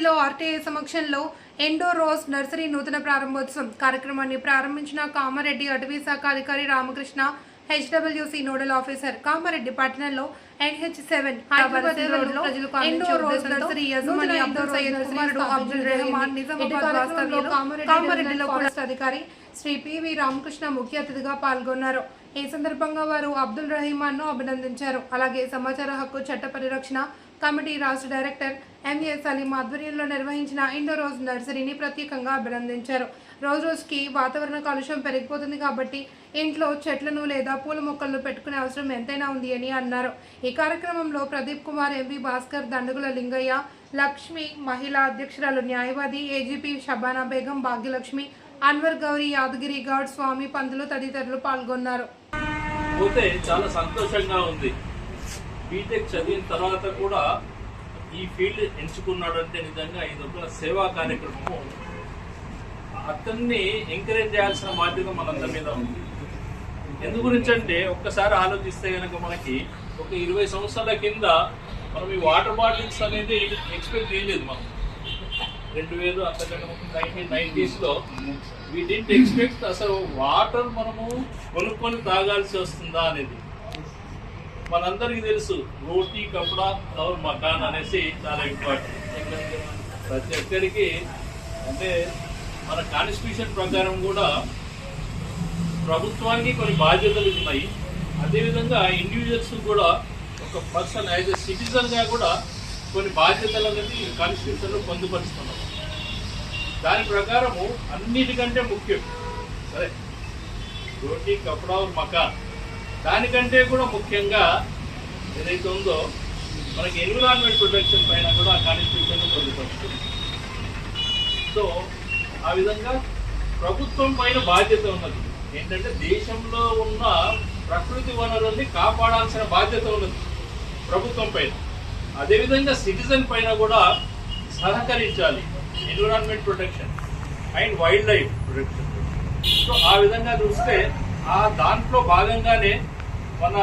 కామారెడ్డిలో ఆర్టీఐ సమక్షంలో endo rose nursery నూతన ప్రారంభోత్సవం కార్యక్రమాన్ని ప్రారంభించిన కామారెడ్డి అటవీ శాఖ అధికారి Ramakrishna HWC nodal officer Kamareddy పట్టణంలో ఎన్హెచ్ సెవెన్ హైదరాబాద్ రోడ్లో ఎండో రోజ్ నర్సరీ యజమాని అబ్దుల్ సయ్యద్ కుమారుడు అబ్దుల్ రెహమాన్ నిజామాబాద్ వాస్తవ్యులు కామారెడ్డిలో కూడా అధికారి శ్రీ పివి రామకృష్ణ ముఖ్య అతిథిగా పాల్గొన్నారు. ఈ సందర్భంగా వారు అబ్దుల్ రహీమాన్ను అభినందించారు. అలాగే సమాచార హక్కు చట్ట పరిరక్షణ కమిటీ రాష్ట్ర డైరెక్టర్ ఎంఏ సలీం ఆధ్వర్యంలో నిర్వహించిన ఇండో రోజ్ నర్సరీని ప్రత్యేకంగా అభినందించారు. రోజు రోజుకి వాతావరణ కాలుష్యం పెరిగిపోతుంది కాబట్టి ఇంట్లో చెట్లను లేదా పూల మొక్కలను పెట్టుకునే అవసరం ఎంతైనా ఉంది అని అన్నారు. ఈ కార్యక్రమంలో ప్రదీప్ కుమార్ ఎంపీ భాస్కర్ దండుగుల లింగయ్య లక్ష్మి మహిళా అధ్యక్షురాలు న్యాయవాది ఏజీపీ షబానా బేగం భాగ్యలక్ష్మి అన్వర్ గౌరి యాదగిరి గౌడ్ స్వామి పంతులు తదితరులు పాల్గొన్నారు. పోతే చాలా సంతోషంగా ఉంది. బీటెక్ చదివిన తర్వాత కూడా ఈ ఫీల్డ్ ఎంచుకున్నాడంటే నిజంగా ఇది ఒక సేవా కార్యక్రమము. అతన్ని ఎంకరేజ్ చేయాల్సిన బాధ్యత మనందరి మీద ఉంది. ఎందు గురించి అంటే ఒక్కసారి ఆలోచిస్తే కనుక మనకి ఒక ఇరవై సంవత్సరాల కింద మనం ఈ వాటర్ బాటిల్స్ అనేది ఎక్స్పెక్ట్ చేయలేదు మనం. రెండు వేలు అంతకంటే నైన్టీన్ నైన్టీస్లో వీ డింట్ ఎక్స్పెక్ట్ అసలు వాటర్ మనము కొనుక్కొని తాగాల్సి వస్తుందా అనేది. మనందరికీ తెలుసు రోటీ కప్పుడా తవర్ మకాన్ అనేసి చాలా ఇంపార్టెంట్. ప్రతి ఒక్కరికి అంటే మన కాన్స్టిట్యూషన్ ప్రకారం కూడా ప్రభుత్వానికి కొన్ని బాధ్యతలు ఉన్నాయి. అదేవిధంగా ఇండివిజువల్స్ కూడా ఒక పర్సన్ యాజ్ ఎ సిటిజన్గా కూడా కొన్ని బాధ్యతలు అనేది కాన్స్టిట్యూషన్లో పొందుపరుస్తున్నాం. దాని ప్రకారము అన్నిటికంటే ముఖ్యం. సరే? రోటీ కపడా మకాన్. దానికంటే కూడా ముఖ్యంగా ఏదైతే ఉందో మనకి ఎన్విరాన్మెంట్ ప్రొటెక్షన్ పైన కూడా కాన్స్టిట్యూషన్ పొందుపరుస్తుంది. సో ఆ విధంగా ప్రభుత్వం పైన బాధ్యత ఉన్నది. ఏంటంటే దేశంలో ఉన్న ప్రకృతి వనరుల్ని కాపాడాల్సిన బాధ్యత ఉన్నది ప్రభుత్వం పైన. అదేవిధంగా సిటిజన్ పైన కూడా సహకరించాలి. Environment protection and wildlife protection. So ఆ విధంగా చూస్తే ఆ దాంట్లో భాగంగానే మన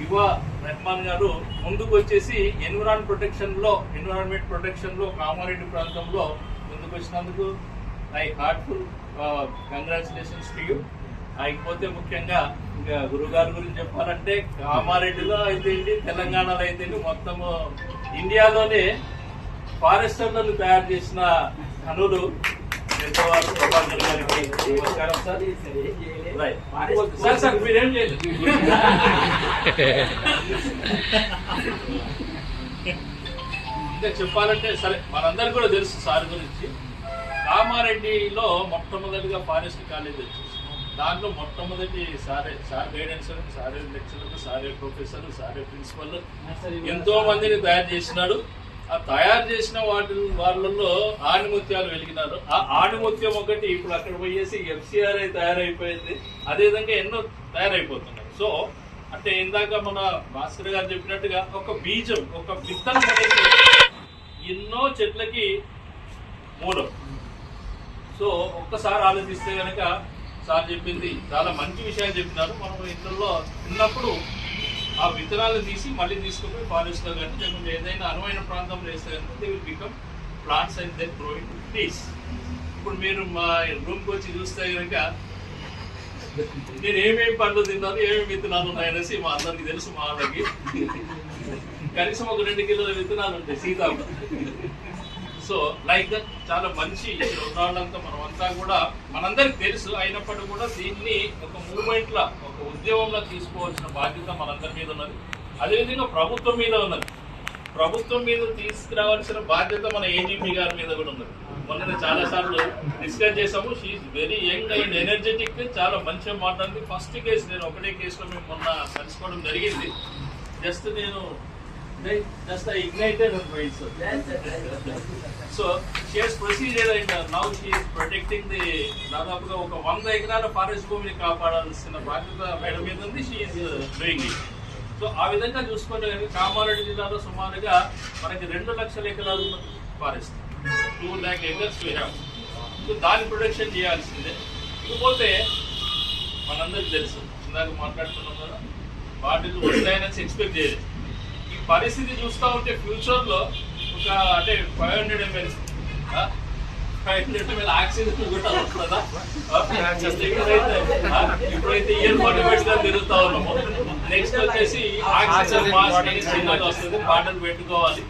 యువ రెహమాన్ గారు ముందుకు వచ్చేసి ఎన్విరాన్ ప్రొటెక్షన్లో ఎన్విరాన్మెంట్ ప్రొటెక్షన్లో కామారెడ్డి ప్రాంతంలో ముందుకు వచ్చినందుకు I heartful congratulations to you. అయిపోతే ముఖ్యంగా ఇంకా గురుగారి గురించి చెప్పాలంటే కామారెడ్డిలో అయితే తెలంగాణలో అయితే మొత్తము ఇండియాలోనే ఫారెస్టర్లను తయారు చేసిన ధనులు పెద్దవారు ప్రభాకర్ గారికి నమస్కారం సార్ సార్ సార్ మీరేం చేయలేదు ఇంకా చెప్పాలంటే సరే మనందరికి కూడా తెలుసు సార్ గురించి. కామారెడ్డిలో మొట్టమొదటిగా ఫారెస్ట్ కాలేజ్ వచ్చేసి దాంట్లో మొట్టమొదటి సారే సార్ గైడెన్స్ సారే లెక్చరర్ సారే ప్రొఫెసర్ సారే ప్రిన్సిపల్ ఎంతో మందిని తయారు చేసినాడు. ఆ తయారు చేసిన వాటి వాళ్ళల్లో ఆణిముత్యాలు వెలిగినారు. ఆ ఆణిముత్యం ఒకటి ఇప్పుడు అక్కడ పోయేసి ఎఫ్సిఆర్ తయారైపోయింది. అదేవిధంగా ఎన్నో తయారైపోతున్నాయి. సో అంటే ఇందాక మన భాస్కర్ గారు చెప్పినట్టుగా ఒక బీజం ఒక విత్తనం అనేది ఎన్నో చెట్లకి మూలం. సో ఒక్కసారి ఆలోచిస్తే కనుక సార్ చెప్పింది చాలా మంచి విషయాలు చెప్పినారు. మనం ఇంట్లో ఉన్నప్పుడు ఆ విత్తనాలు తీసి మళ్ళీ తీసుకుపోయి ఫారెస్ట్లో కానీ లేకుంటే ఏదైనా అనువైన ప్రాంతంలో వేస్తే కనుక they will become plants and then growing trees ఇప్పుడు మీరు మా రూమ్కి వచ్చి చూస్తే కనుక నేను ఏమేమి పండ్లు తిన్నాను ఏమేమి విత్తనాలు ఉన్నాయనేసి మా అందరికి తెలుసు మా వాళ్ళకి. కనీసం ఒక రెండు కిలోల విత్తనాలు ఉంటాయి సీతాఫలం. సో లైక్ దట్ చాలా మంచి ఇక్కడ మనమంతా కూడా మనందరికి తెలుసు. అయినప్పటికీ కూడా దీన్ని ఒక మూమెంట్ లా ఒక ఉద్యమంలో తీసుకోవాల్సిన బాధ్యత మనందరి మీద ఉన్నది. అదేవిధంగా ప్రభుత్వం మీద ఉన్నది. ప్రభుత్వం మీద తీసుకురావాల్సిన బాధ్యత మన ఏజీపీ గారి మీద కూడా ఉన్నది. మొన్న చాలా సార్లు డిస్కస్ చేసాము she very young and energetic చాలా మంచిగా మాట్లాడింది. ఫస్ట్ కేసు నేను ఒకటే కేసులో మేము మొన్న కలుసుకోవడం జరిగింది. జస్ట్ నేను just I ignited so shares procedure అయిన నౌ షీఈస్ ప్రొటెక్టింగ్ ది దాదాపుగా ఒక వంద ఎకరాల ఫారెస్ట్ భూమిని కాపాడాల్సిన బాధ్యత మేడం మీద ఉంది షీఈస్ డూయింగ్ ఇట్ సో ఆ విధంగా చూసుకుంటే కామారెడ్డి జిల్లాలో సుమారుగా మనకి రెండు లక్షల ఎకరాలు forest two lakh acres we have so దాని ప్రొటెక్షన్ చేయాల్సిందే. ఇకపోతే మనందరికి తెలుసు ఇందాక మాట్లాడుతున్నాం కదా వాటిని వస్తాయని ఎక్స్పెక్ట్ చేయలేదు. పరిస్థితి చూస్తూ ఉంటే ఫ్యూచర్లో ఒక అంటే five hundred ML five hundred ML oxygen కూడా వస్తుందా? ఇప్పుడైతే ఆ, ఇయర్ ఫోన్ పెట్టుకొని తిరుగుతా ఉన్నాము. నెక్స్ట్ వచ్చేసి ఆక్సిజన్ మాస్క్ అని వస్తుంది బాటిల్ పెట్టుకోవాలి.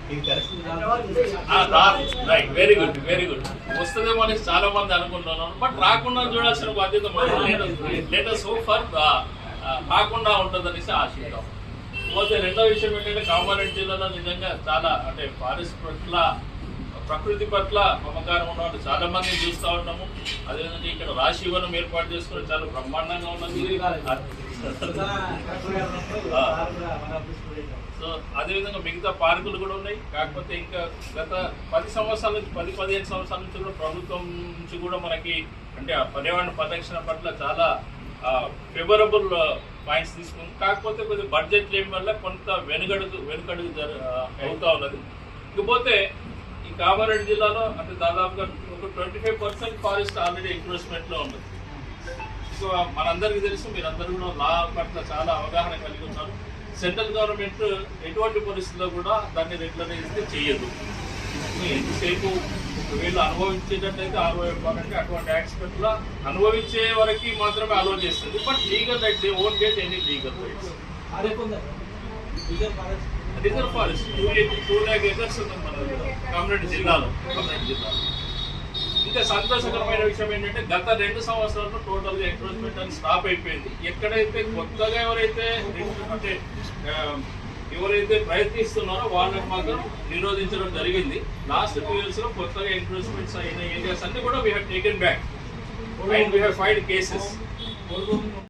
Right very good very good. వస్తుందేమో అనేసి చాలా మంది అనుకుంటున్నాను బట్ రాకుండా చూడాల్సిన బాధ్యత లేటెస్ట్ హోప్ ఫర్ రాకుండా ఉంటుందనేసి ఆశిద్దాం. పోతే రెండో విషయం ఏంటంటే కామారెడ్డి జిల్లాలో నిజంగా చాలా అంటే ఫారెస్ట్ పట్ల ప్రకృతి పట్ల మమకారం ఉన్న వాళ్ళు చాలా మంది చూస్తూ ఉన్నాము. అదేవిధంగా ఇక్కడ రాశివనం ఏర్పాటు చేసుకుని చాలా బ్రహ్మాండంగా ఉన్నది. సో అదేవిధంగా మిగతా పార్కులు కూడా ఉన్నాయి. కాకపోతే ఇంకా గత పది సంవత్సరాల నుంచి పది పదిహేను సంవత్సరాల నుంచి కూడా ప్రభుత్వం నుంచి కూడా మనకి అంటే ఆ పర్యావరణ పరిరక్షణ పట్ల చాలా ఫేవరబుల్ పాయింట్స్ తీసుకుంది. కాకపోతే కొద్దిగా బడ్జెట్ లేని వల్ల కొంత వెనుకడుగు వెనుకడుగు జర- అవుతా ఉన్నది. ఇకపోతే ఈ కామారెడ్డి జిల్లాలో అంటే దాదాపుగా ఒక twenty five percent forest already encroachment ఉన్నది సో మనందరికీ తెలుసు మీరందరూ కూడా లా పట్ల చాలా అవగాహన కలిగి ఉన్నారు. సెంట్రల్ గవర్నమెంట్ ఎటువంటి పరిస్థితుల్లో కూడా దాన్ని రెగ్యులరైజ్ చేయదు. ఎంతసేపు వీళ్ళు అనుభవించేటట్టయితే అరవై ఇవ్వాలంటే అటువంటి యాక్సిడెంట్ అనుభవించే వరకు మాత్రమే అలో చేస్తుంది. But legal rights own get any legal rights reserve forest two two lakh acres ఉంది మన కామరెడ్డి జిల్లాలో కామరెడ్డి జిల్లాలో. ఇంకా సంతోషకరమైన విషయం ఏంటంటే గత రెండు సంవత్సరాల్లో టోటల్గా ఎంక్రోచ్మెంట్ అని స్టాప్ అయిపోయింది. ఎక్కడైతే కొత్తగా ఎవరైతే అంటే ఎవరైతే ప్రయత్నిస్తున్నారో వాళ్ళని మాత్రం నిరోధించడం జరిగింది. లాస్ట్ టూ ఇయర్స్లో కొత్తగా ఎంక్రోచ్మెంట్స్ అయిన ఏరియాస్ అన్ని కూడా we have taken back and we have five cases